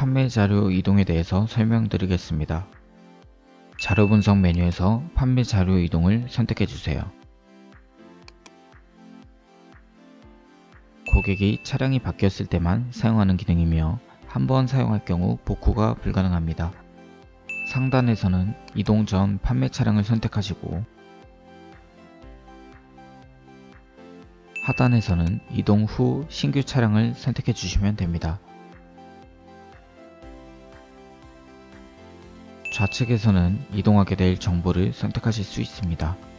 판매 자료 이동에 대해서 설명드리겠습니다. 자료 분석 메뉴에서 판매 자료 이동을 선택해 주세요. 고객이 차량이 바뀌었을 때만 사용하는 기능이며 한 번 사용할 경우 복구가 불가능합니다. 상단에서는 이동 전 판매 차량을 선택하시고 하단에서는 이동 후 신규 차량을 선택해 주시면 됩니다. 좌측에서는 이동하게 될 정보를 선택하실 수 있습니다.